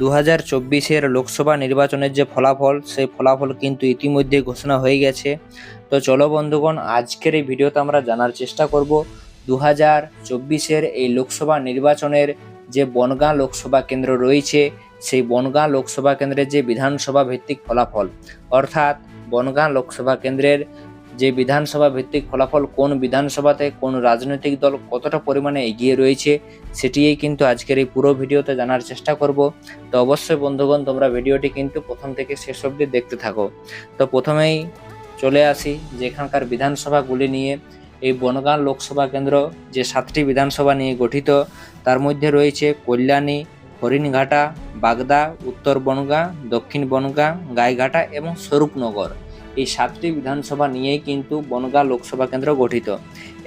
দু হাজার চব্বিশের লোকসভা নির্বাচনের যে ফলাফল, সেই ফলাফল কিন্তু ইতিমধ্যে ঘোষণা হয়ে গেছে। তো চলো বন্ধুগণ, আজকের এই ভিডিওতে আমরা জানার চেষ্টা করব দু হাজার চব্বিশের এই লোকসভা নির্বাচনের যে বনগাঁ লোকসভা কেন্দ্র রয়েছে, সেই বনগাঁ লোকসভা কেন্দ্রের যে বিধানসভা ভিত্তিক ফলাফল, অর্থাৎ বনগাঁ লোকসভা কেন্দ্রের যে বিধানসভা ভিত্তিক ফলাফল কোন বিধানসভাতে, কোন রাজনৈতিক দল কতটা পরিমাণে এগিয়ে রয়েছে, সেটিই কিন্তু আজকের এই পুরো ভিডিওতে জানার চেষ্টা করব। তো অবশ্যই বন্ধুগণ, তোমরা ভিডিওটি কিন্তু প্রথম থেকে শেষ অবধি দেখতে থাকো। তো প্রথমেই চলে আসি যে এখানকার বিধানসভাগুলি নিয়ে। এই বনগাঁ লোকসভা কেন্দ্র যে সাতটি বিধানসভা নিয়ে গঠিত, তার মধ্যে রয়েছে কল্যাণী, হরিণঘাটা, বাগদা, উত্তর বনগাঁ, দক্ষিণ বনগাঁ, গাইঘাটা এবং স্বরূপনগর। এই সাতটি বিধানসভা নিয়েই কিন্তু বনগাঁ লোকসভা কেন্দ্র গঠিত।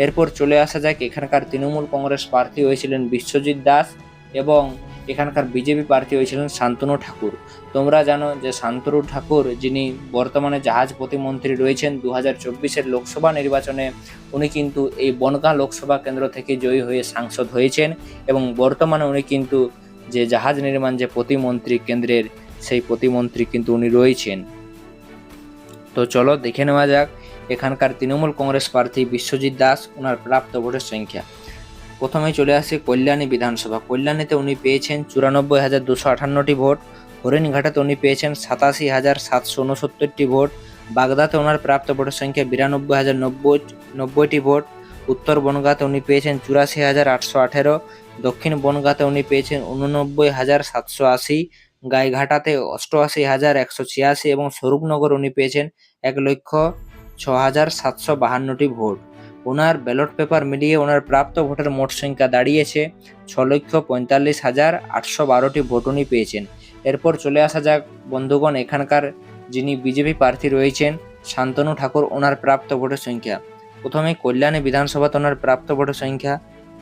এরপর চলে আসা যাক এখানকার তৃণমূল কংগ্রেস প্রার্থী হয়েছিলেন বিশ্বজিৎ দাস এবং এখানকার বিজেপি প্রার্থী হয়েছিলেন শান্তনু ঠাকুর। তোমরা জানো যে শান্তনু ঠাকুর, যিনি বর্তমানে জাহাজ প্রতিমন্ত্রী রয়েছেন দু হাজার চব্বিশের লোকসভা নির্বাচনে, উনি কিন্তু এই বনগাঁ লোকসভা কেন্দ্র থেকে জয়ী হয়ে সাংসদ হয়েছেন এবং বর্তমানে উনি কিন্তু যে জাহাজ নির্মাণ যে প্রতিমন্ত্রী কেন্দ্রের, সেই প্রতিমন্ত্রী কিন্তু উনি রয়েছেন। তো চলো দেখে নেওয়া যাক। এখানকার তৃণমূল কংগ্রেস প্রার্থী বিশ্বজিৎ দাস ওনার প্রাপ্ত ভোটের সংখ্যা। প্রথমেই চলে আসি কল্যাণী বিধানসভা। কল্যাণীতে উনি পেয়েছেন চুরানব্বই হাজার দুশো আটান্নটি ভোট, হরিণঘাটাতে উনি পেয়েছেন সাতাশি হাজার সাতশো উনসত্তরটি ভোট, বাগদাতে ওনার প্রাপ্ত ভোটের সংখ্যা বিরানব্বই হাজার নব্বই, নব্বইটি ভোট, উত্তর বনগাঁতে উনি পেয়েছেন চুরাশি হাজার আটশো আঠেরো, দক্ষিণ বনগাঁতে উনি পেয়েছেন উননব্বই হাজার সাতশো আশি গাইঘাটাতে অষ্টআশি হাজার একশো ছিয়াশি এবং স্বরূপনগর উনি পেয়েছেন এক লক্ষ ছ হাজার সাতশো বাহান্নটি ভোট। ওনার ব্যালট পেপার মিলিয়ে ওনার প্রাপ্ত ভোটের মোট সংখ্যা দাঁড়িয়েছে ছ লক্ষ পঁয়তাল্লিশ হাজার আটশো বারোটি ভোট উনি পেয়েছেন। এরপর চলে আসা যাক বন্ধুগণ এখানকার যিনি বিজেপি প্রার্থী রয়েছেন শান্তনু ঠাকুর ওনার প্রাপ্ত ভোটের সংখ্যা। প্রথমে কল্যাণী বিধানসভাতে ওনার প্রাপ্ত ভোটের সংখ্যা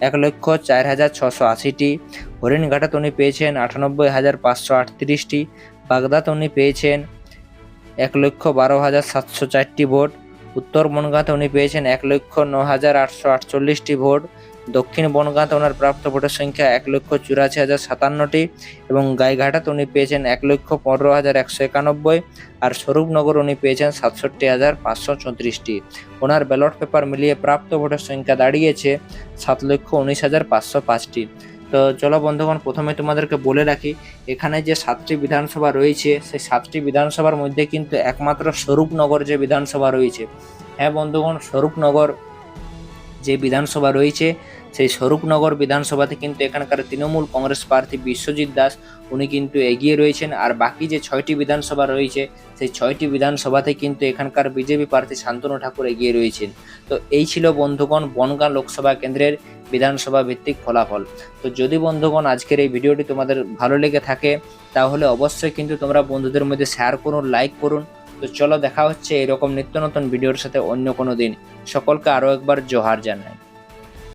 এক লক্ষ চার হাজার ছশো আশিটি। হরিণঘাটাতে উনি পেয়েছেন আটানব্বই হাজার পাঁচশো আটত্রিশটি। বাগদাতে উনি পেয়েছেন এক লক্ষ বারো হাজার সাতশো চারটি ভোট। উত্তর বনগাঁতে উনি পেয়েছেন এক লক্ষ ন হাজার আটশো আটচল্লিশটি ভোট। দক্ষিণ বনগাঁতে ওনার প্রাপ্ত ভোটের সংখ্যা এক লক্ষ চুরাশি হাজার সাতান্নটি এবং গাইঘাটাতে উনি পেয়েছেন এক লক্ষ পনেরো হাজার একশো একানব্বই আর স্বরূপনগর উনি পেয়েছেন সাতষট্টি হাজার পাঁচশো চৌত্রিশটি ওনার ব্যালট পেপার মিলিয়ে প্রাপ্ত ভোটের সংখ্যা দাঁড়িয়েছে সাত লক্ষ উনিশ হাজার পাঁচশো পাঁচটি। তো চলো বন্ধুগণ, প্রথমে তোমাদেরকে বলে রাখি, এখানে যে সাতটি বিধানসভা রয়েছে, সেই সাতটি বিধানসভার মধ্যে কিন্তু একমাত্র স্বরূপনগর যে বিধানসভা রয়েছে। হ্যাঁ বন্ধুগণ, স্বরূপনগর যে বিধানসভা রয়েছে, সেই স্বরূপনগর বিধানসভাতে কিন্তু এখানকার তৃণমূল কংগ্রেস প্রার্থী বিশ্বজিৎ দাস, উনি কিন্তু এগিয়ে রয়েছেন। আর বাকি যে ছয়টি বিধানসভা রয়েছে, সেই ছয়টি বিধানসভাতে কিন্তু এখানকার বিজেপি প্রার্থী শান্তনু ঠাকুর এগিয়ে রয়েছেন। তো এই ছিল বন্ধুগণ বনগাঁ লোকসভা কেন্দ্রের বিধানসভা ভিত্তিক ফলাফল। তো যদি বন্ধুগণ আজকের এই ভিডিওটি তোমাদের ভালো লেগে থাকে, তাহলে অবশ্যই কিন্তু তোমরা বন্ধুদের মধ্যে শেয়ার করুন লাইক করুন। তো চলো দেখা হচ্ছে এরকম নিত্য নতুন ভিডিওর সাথে অন্য কোনো দিন। সকলকে আরও একবার জোহার জানাই।